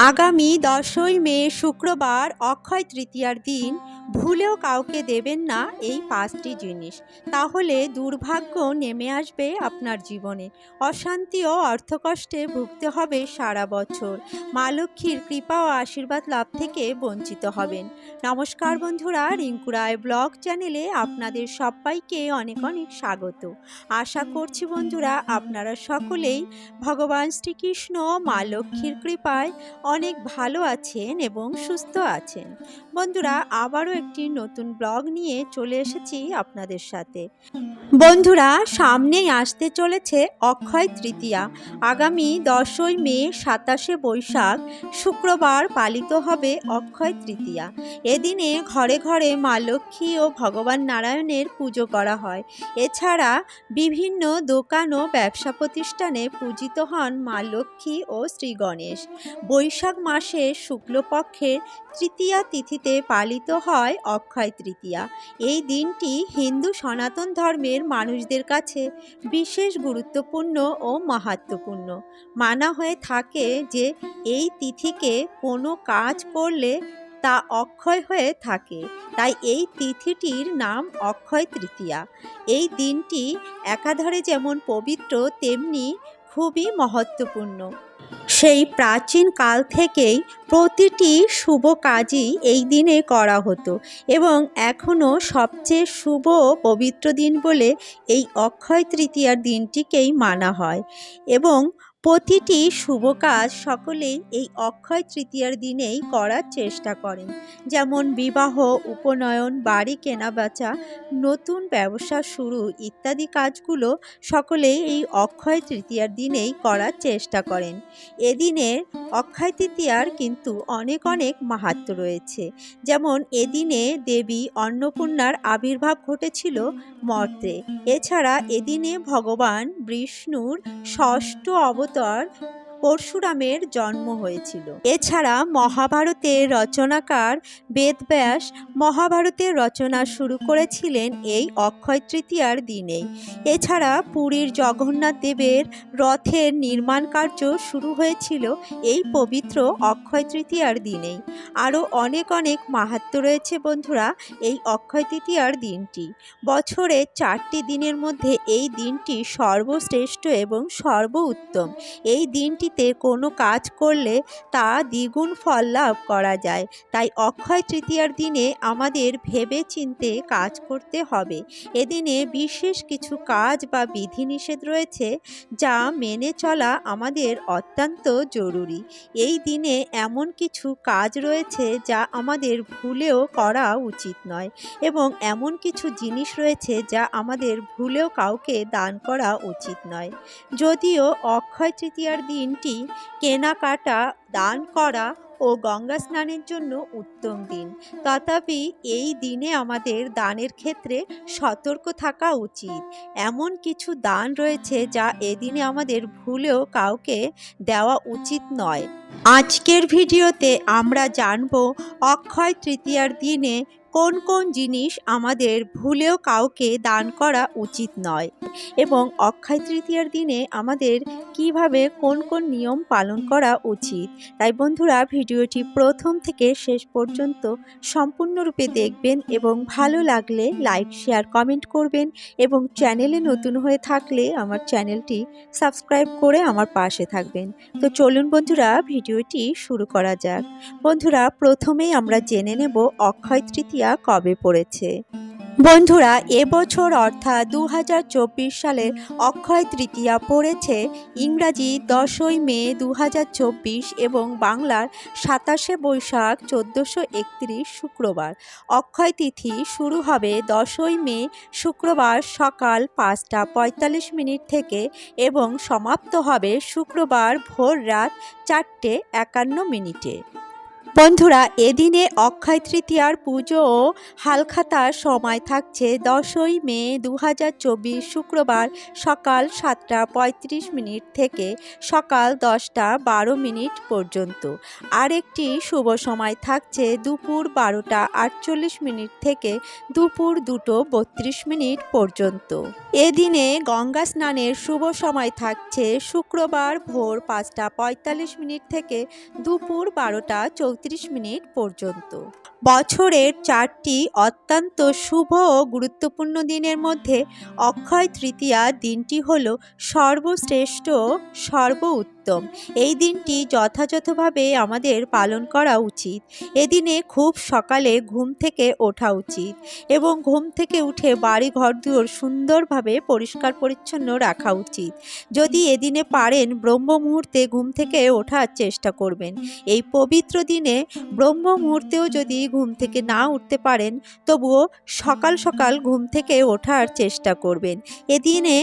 আগামী দশই মে শুক্রবার অক্ষয় তৃতীয়ার দিন ভুলেও কাউকে দেবেন না এই পাঁচটি জিনিস। তাহলে দুর্ভাগ্য নেমে আসবে আপনার জীবনে। অশান্তি ও অর্থকষ্টে ভুগতে হবে সারা বছর। মা লক্ষ্মীর কৃপা ও আশীর্বাদ লাভ থেকে বঞ্চিত হবেন। নমস্কার বন্ধুরা, রিঙ্কু রায় ব্লগ চ্যানেলে আপনাদের সবাইকে অনেক অনেক স্বাগত। আশা করছি বন্ধুরা, আপনারা সকলেই ভগবান শ্রীকৃষ্ণ মা লক্ষ্মীর কৃপায় অনেক ভালো আছেন এবং সুস্থ আছেন। বন্ধুরা, আবারও একটি নতুন ব্লগ নিয়ে চলে এসেছি আপনাদের সাথে। বন্ধুরা সামনেই আসতে চলেছে অক্ষয় তৃতীয়া। আগামী দশই মে সাতাশে বৈশাখ শুক্রবার পালিত হবে অক্ষয় তৃতীয়া। এদিনে ঘরে ঘরে মা লক্ষ্মী ও ভগবান নারায়ণের পুজো করা হয়। এছাড়া বিভিন্ন দোকান ও ব্যবসা প্রতিষ্ঠানে পূজিত হন মা লক্ষ্মী ও শ্রী গণেশ। বৈশাখ মাসে শুক্লপক্ষের তৃতীয়া তিথিতে পালিত হয় অক্ষয় তৃতীয়া। এই দিনটি হিন্দু সনাতন ধর্মের মানুষদের কাছে বিশেষ গুরুত্বপূর্ণ ও মাহাত্মপূর্ণ মানা হয়ে থাকে যে এই তিথিকে কোনো কাজ করলে তা অক্ষয় হয়ে থাকে। তাই এই তিথিটির নাম অক্ষয় তৃতীয়া। এই দিনটি একাধারে যেমন পবিত্র, তেমনি খুবই মহত্বপূর্ণ সেই প্রাচীন কাল থেকেই প্রতিটি শুভ কাজই এই দিনে করা হতো এবং এখনও সবচেয়ে শুভ পবিত্র দিন বলে এই অক্ষয় তৃতীয়ার দিনটিকেই মানা হয় এবং প্রতিটি শুভ কাজ সকলেই এই অক্ষয় তৃতীয়ার দিনেই করার চেষ্টা করেন। যেমন বিবাহ, উপনয়ন, বাড়ি কেনাবেচা, নতুন ব্যবসা শুরু ইত্যাদি কাজগুলো সকলেই এই অক্ষয় তৃতীয়ার দিনেই করার চেষ্টা করেন। এদিনের অক্ষয় তৃতীয়ার কিন্তু অনেক অনেক মাহাত্ম রয়েছে। যেমন এদিনে দেবী অন্নপূর্ণার আবির্ভাব ঘটেছিল মর্তে। এছাড়া এদিনে ভগবান বিষ্ণুর ষষ্ঠ অবতার Waldorf পরশুরামের জন্ম হয়েছিল। এছাড়া মহাভারতের রচনাকার বেদব্যাস মহাভারতের রচনা শুরু করেছিলেন এই অক্ষয় তৃতীয়ার দিনেই এছাড়া পুরীর জগন্নাথ দেবের রথের নির্মাণ কার্য শুরু হয়েছিল এই পবিত্র অক্ষয় তৃতীয়ার দিনেই। আরও অনেক অনেক মাহাত্ম রয়েছে বন্ধুরা এই অক্ষয় তৃতীয়ার দিনটি। বছরে চারটি দিনের মধ্যে এই দিনটি সর্বশ্রেষ্ঠ এবং সর্ব উত্তম এই দিনটিতে কোনো কাজ করলে তা দ্বিগুণ ফল লাভ করা যায়। তাই অক্ষয় তৃতীয়ার দিনে আমাদের ভেবে চিনতে কাজ করতে হবে। এদিনে বিশেষ কিছু কাজ বা বিধিনিষেধ রয়েছে যা মেনে চলা আমাদের অত্যন্ত জরুরি। এই দিনে এমন কিছু কাজ রয়েছে যা আমাদের ভুলেও করা উচিত নয় এবং এমন কিছু জিনিস রয়েছে যা আমাদের ভুলেও কাউকে দান করা উচিত নয়। যদিও অক্ষয় তৃতীয়ার দিনটি কেনাকাটা, দান করা ও গঙ্গা স্নানের জন্য উত্তম দিন। তথাপি এই দিনে আমাদের দানের ক্ষেত্রে সতর্ক থাকা উচিত। এমন কিছু দান রয়েছে যা এদিনে আমাদের ভুলেও কাউকে দেওয়া উচিত নয়। আজকের ভিডিওতে আমরা জানব অক্ষয় তৃতীয়ার দিনে কোন কোন জিনিস আমাদের ভুলেও কাউকে দান করা উচিত নয় এবং অক্ষয় তৃতীয়ার দিনে আমাদের কীভাবে কোন কোন নিয়ম পালন করা উচিত। তাই বন্ধুরা, ভিডিওটি প্রথম থেকে শেষ পর্যন্ত সম্পূর্ণরূপে দেখবেন এবং ভালো লাগলে লাইক, শেয়ার, কমেন্ট করবেন এবং চ্যানেলে নতুন হয়ে থাকলে আমার চ্যানেলটি সাবস্ক্রাইব করে আমার পাশে থাকবেন। তো চলুন বন্ধুরা ভিডিওটি শুরু করা যাক। বন্ধুরা প্রথমেই আমরা জেনে নেব অক্ষয় তৃতীয়া কবে পড়েছে। বন্ধুরা, এবছর অর্থাৎ দু সালের অক্ষয় তৃতীয়া পড়েছে ইংরাজি দশই মে দু হাজার চব্বিশ এবং বাংলার সাতাশে বৈশাখ চোদ্দোশো একত্রিশ শুক্রবার। অক্ষয় তিথি শুরু হবে দশই মে শুক্রবার সকাল পাঁচটা পঁয়তাল্লিশ মিনিট থেকে এবং সমাপ্ত হবে শুক্রবার ভোর রাত চারটে একান্ন মিনিটে। বন্ধুরা, এদিনে অক্ষয় তৃতীয়ার পুজো ও হালখাতার সময় থাকছে দশই মে দু হাজার চব্বিশ শুক্রবার সকাল সাতটা পঁয়ত্রিশ মিনিট থেকে সকাল দশটা বারো মিনিট পর্যন্ত। আরেকটি শুভ সময় থাকছে দুপুর বারোটা আটচল্লিশ মিনিট থেকে দুপুর দুটো বত্রিশ মিনিট পর্যন্ত। এদিনে গঙ্গা স্নানের শুভ সময় থাকছে শুক্রবার ভোর পাঁচটা পঁয়তাল্লিশ মিনিট থেকে দুপুর বারোটা চৌত্রিশ মিনিট পর্যন্ত। বছরের চারটি অত্যন্ত শুভ ও গুরুত্বপূর্ণ দিনের মধ্যে অক্ষয় তৃতীয়া দিনটি হল সর্বশ্রেষ্ঠ সর্ব উত্তম। এই দিনটি যথাযথভাবে আমাদের পালন করা উচিত। এদিনে খুব সকালে ঘুম থেকে ওঠা উচিত এবং ঘুম থেকে উঠে বাড়ি ঘরদুয়ার সুন্দরভাবে পরিষ্কার পরিচ্ছন্ন রাখা উচিত। যদি এদিনে পারেন ব্রহ্ম মুহূর্তে ঘুম থেকে ওঠার চেষ্টা করবেন। এই পবিত্র দিনে ব্রহ্ম মুহূর্তেও যদি ঘুম থেকে না উঠতে পারেন, তবুও সকাল সকাল ঘুম থেকে ওঠার চেষ্টা করবেন। এদিনে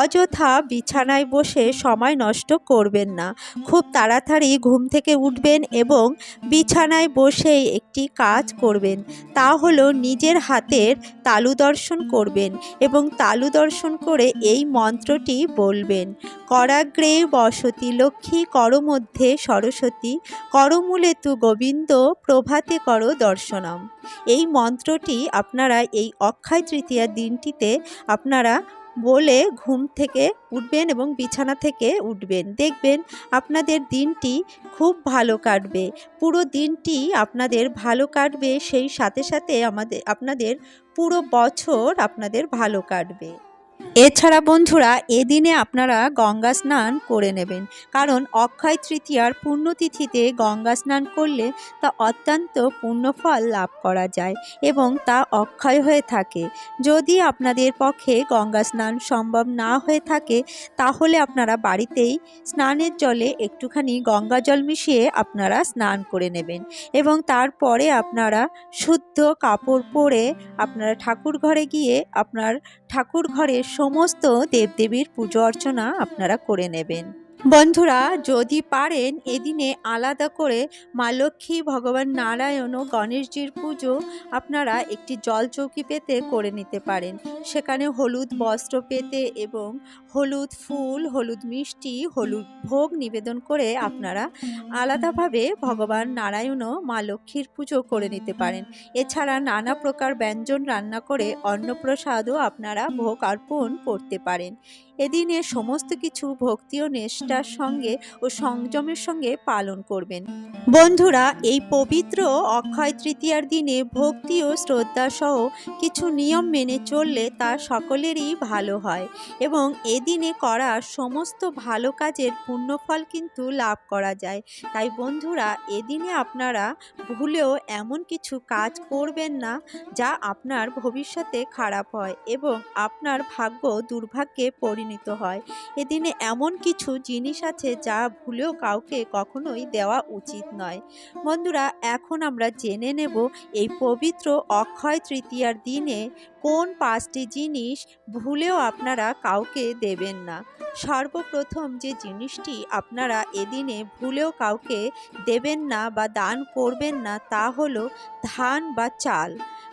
অযথা বিছানায় বসে সময় নষ্ট করবেন না। খুব তাড়াতাড়ি ঘুম থেকে উঠবেন এবং বিছানায় বসেই একটি কাজ করবেন। তা হলো নিজের হাতের তালু দর্শন করবেন এবং তালু দর্শন করে এই মন্ত্রটি বলবেন। করাগ্রে বসতি লক্ষ্মী করমধ্যে সরস্বতী করমূলে তু গোবিন্দ, প্রভাতে কর দর্শনম। এই মন্ত্রটি আপনারা এই অক্ষয় তৃতীয়া দিনটিতে আপনারা বলে ঘুম থেকে উঠবেন এবং বিছানা থেকে উঠবেন। দেখবেন আপনাদের দিনটি খুব ভালো কাটবে। পুরো দিনটি আপনাদের ভালো কাটবে, সেই সাথে সাথে আমাদের, আপনাদের পুরো বছর আপনাদের ভালো কাটবে। এছাড়া বন্ধুরা, এদিনে আপনারা গঙ্গা স্নান করে নেবেন। কারণ অক্ষয় তৃতীয়ার পুণ্যতিথিতে গঙ্গা স্নান করলে তা অত্যন্ত পুণ্যফল লাভ করা যায় এবং তা অক্ষয় হয়ে থাকে। যদি আপনাদের পক্ষে গঙ্গা স্নান সম্ভব না হয়ে থাকে, তাহলে আপনারা বাড়িতেই স্নানের জলে একটুখানি গঙ্গা জল মিশিয়ে আপনারা স্নান করে নেবেন এবং তারপরে আপনারা শুদ্ধ কাপড় পরে আপনারা ঠাকুর ঘরে গিয়ে আপনার ঠাকুর ঘরের সমস্ত দেবদেবীর পুজো অর্চনা আপনারা করে নেবেন। বন্ধুরা, যদি পারেন এদিনে আলাদা করে মা লক্ষ্মী, ভগবান নারায়ণ ও গণেশজির পুজো আপনারা একটি জল চৌকি পেতে করে নিতে পারেন। সেখানে হলুদ বস্ত্র পেতে এবং হলুদ ফুল, হলুদ মিষ্টি, হলুদ ভোগ নিবেদন করে আপনারা আলাদাভাবে ভগবান নারায়ণ ও মা লক্ষ্মীর পুজো করে নিতে পারেন। এছাড়া নানা প্রকার ব্যঞ্জন রান্না করে অন্নপ্রসাদও আপনারা ভোগ অর্পণ করতে পারেন। এদিনে সমস্ত কিছু ভক্তি ও নিষ্ঠার সঙ্গে ও সংযমের সঙ্গে পালন করবেন। বন্ধুরা, এই পবিত্র অক্ষয় তৃতীয়ার দিনে ভক্তি ও শ্রদ্ধা সহ কিছু নিয়ম মেনে চললে তা সকলেরই ভালো হয় এবং এদিনে করা সমস্ত ভালো কাজের পুণ্যফল কিন্তু লাভ করা যায়। তাই বন্ধুরা, এদিনে আপনারা ভুলেও এমন কিছু কাজ করবেন না যা আপনার ভবিষ্যতে খারাপ হয় এবং আপনার ভাগ্য দুর্ভাগ্যে পরিণত হয়। এদিনে এমন কিছু জিনিস আছে যা ভুলেও কাউকে কখনোই দেওয়া উচিত নয়। বন্ধুরা, এখন আমরা জেনে নেব এই পবিত্র অক্ষয় তৃতীয়ার দিনে কোন পাঁচটি জিনিস ভুলেও আপনারা কাউকে দেবেন না। সর্বপ্রথম যে জিনিসটি আপনারা এদিনে ভুলেও কাউকে দেবেন না বা দান করবেন না তা হলো ধান বা চাল।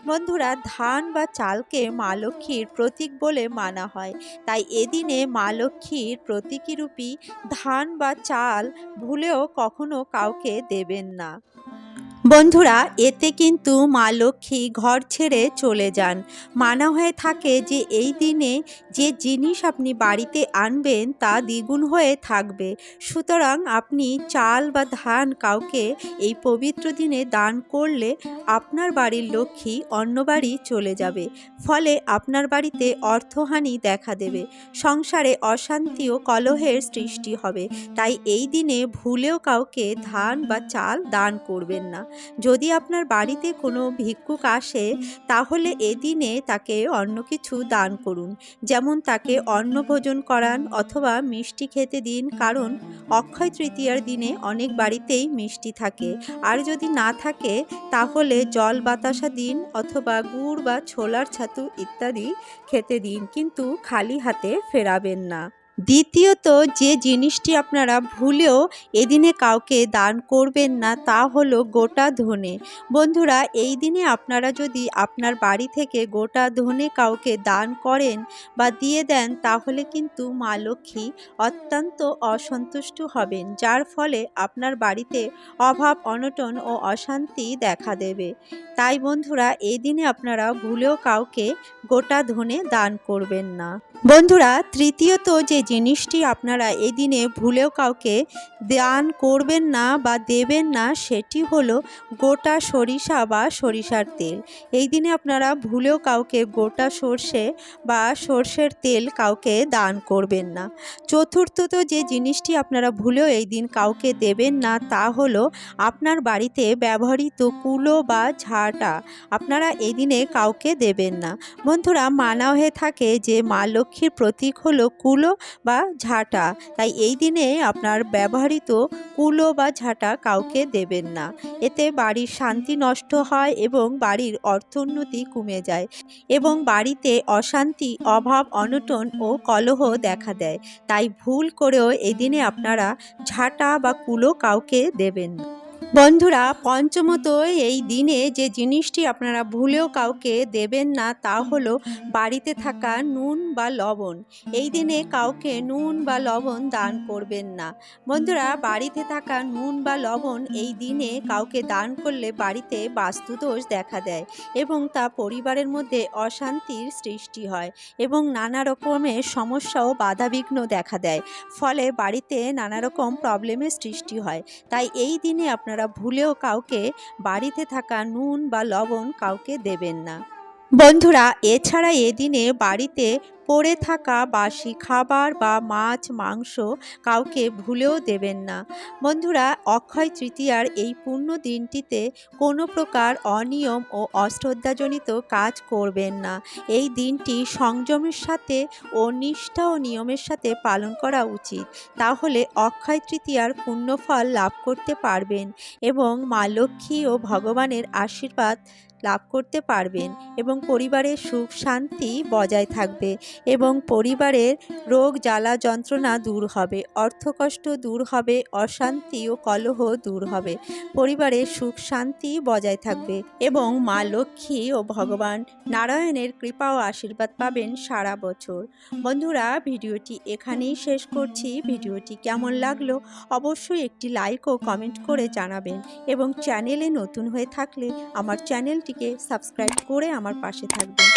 বন্ধুরা, ধান বা চালকে মা লক্ষ্মীর প্রতীক বলে মানা হয়। তাই এদিনে মা লক্ষ্মীর প্রতীকীরূপী ধান বা চাল ভুলেও কখনো কাউকে দেবেন না। বন্ধুরা, এতে কিন্তু মা লক্ষ্মী ঘর ছেড়ে চলে যান। মানা হয়ে থাকে যে, এই দিনে যে জিনিস আপনি বাড়িতে আনবেন তা দ্বিগুণ হয়ে থাকবে। সুতরাং আপনি চাল বা ধান কাউকে এই পবিত্র দিনে দান করলে আপনার বাড়ির লক্ষ্মী অন্য বাড়ি চলে যাবে। ফলে আপনার বাড়িতে অর্থহানি দেখা দেবে। সংসারে অশান্তি ও কলহের সৃষ্টি হবে। তাই এই দিনে ভুলেও কাউকে ধান বা চাল দান করবেন না। যদি আপনার বাড়িতে কোনো ভিক্ষুক আসে, তাহলে এদিনে তাকে অন্য কিছু দান করুন। যেমন তাকে অন্ন ভোজন করান অথবা মিষ্টি খেতে দিন, কারণ অক্ষয় তৃতীয়ার দিনে অনেক বাড়িতেই মিষ্টি থাকে। আর যদি না থাকে, তাহলে জল বাতাসা দিন অথবা গুড় বা ছোলার ছাতু ইত্যাদি খেতে দিন, কিন্তু খালি হাতে ফেরাবেন না। দ্বিতীয়ত, যে জিনিসটি আপনারা ভুলেও এদিনে কাউকে দান করবেন না, তা হলো গোটা ধনে। বন্ধুরা, এই দিনে আপনারা যদি আপনার বাড়ি থেকে গোটা ধনে কাউকে দান করেন বা দিয়ে দেন, তাহলে কিন্তু মা লক্ষ্মী অত্যন্ত অসন্তুষ্ট হবেন, যার ফলে আপনার বাড়িতে অভাব, অনটন ও অশান্তি দেখা দেবে। তাই বন্ধুরা, এই দিনে আপনারা ভুলেও কাউকে গোটা ধনে দান করবেন না। বন্ধুরা, তৃতীয়ত, যে জিনিসটি আপনারা এই দিনে ভুলেও কাউকে দান করবেন না বা দেবেন না, সেটি হলো গোটা সরিষা বা সরিষার তেল। এই দিনে আপনারা ভুলেও কাউকে গোটা সর্ষে বা সর্ষের তেল কাউকে দান করবেন না। চতুর্থত যে জিনিসটি আপনারা ভুলেও এই দিন কাউকে দেবেন না, তা হলো আপনার বাড়িতে ব্যবহৃত কুলো বা ঝাঁটা আপনারা এই দিনে কাউকে দেবেন না। বন্ধুরা মানা হয়ে থাকে যে মা লক্ষ্মীর প্রতীক হলো কুলো বা ঝাঁটা। তাই এই দিনে আপনার ব্যবহৃত কুলো বা ঝাঁটা কাউকে দেবেন না। এতে বাড়ির শান্তি নষ্ট হয় এবং বাড়ির অর্থোন্নতি কমে যায় এবং বাড়িতে অশান্তি, অভাব, অনটন ও কলহ দেখা দেয়। তাই ভুল করেও এদিনে আপনারা ঝাঁটা বা কুলো কাউকে দেবেন না। বন্ধুরা পঞ্চমত এই দিনে যে জিনিসটি আপনারা ভুলেও কাউকে দেবেন না তা হলো বাড়িতে থাকা নুন বা লবণ। এই দিনে কাউকে নুন বা লবণ দান করবেন না। বন্ধুরা, বাড়িতে থাকা নুন বা লবণ এই দিনে কাউকে দান করলে বাড়িতে বাস্তুদোষ দেখা দেয় এবং তা পরিবারের মধ্যে অশান্তির সৃষ্টি হয় এবং নানা রকমের সমস্যা ও বাধাবিঘ্ন দেখা দেয়। ফলে বাড়িতে নানা রকম প্রবলেমের সৃষ্টি হয়। তাই এই দিনে আপনারা ভুলেও কাউকে বাড়িতে থাকা নুন বা লবণ কাউকে দেবেন না। বন্ধুরা এছাড়া এদিনে বাড়িতে পড়ে থাকা বাসি খাবার বা মাছ, মাংস কাউকে ভুলেও দেবেন না। বন্ধুরা, অক্ষয় তৃতীয়ার এই পূর্ণ দিনটিতে কোনো প্রকার অনিয়ম ও অশ্রদ্ধাজনিত কাজ করবেন না। এই দিনটি সংযমের সাথে ও নিষ্ঠা ও নিয়মের সাথে পালন করা উচিত। তাহলে অক্ষয় তৃতীয়ার পুণ্যফল লাভ করতে পারবেন এবং মা লক্ষ্মী ও ভগবানের আশীর্বাদ লাভ করতে পারবেন এবং পরিবারের সুখ শান্তি বজায় থাকবে। এবং পরিবারের রোগ জ্বালা যন্ত্রণা দূর হবে, অর্থকষ্ট দূর হবে, অশান্তি ও কলহ দূর হবে। পরিবারের সুখ শান্তি বজায় থাকবে এবং মা লক্ষ্মী ও ভগবান নারায়ণের কৃপা ও আশীর্বাদ পাবেন সারা বছর। বন্ধুরা, ভিডিওটি এখানেই শেষ করছি। ভিডিওটি কেমন লাগল অবশ্যই একটি লাইক ও কমেন্ট করে জানাবেন এবং চ্যানেলে নতুন হয়ে থাকলে আমার চ্যানেলটিকে সাবস্ক্রাইব করে আমার পাশে থাকবেন।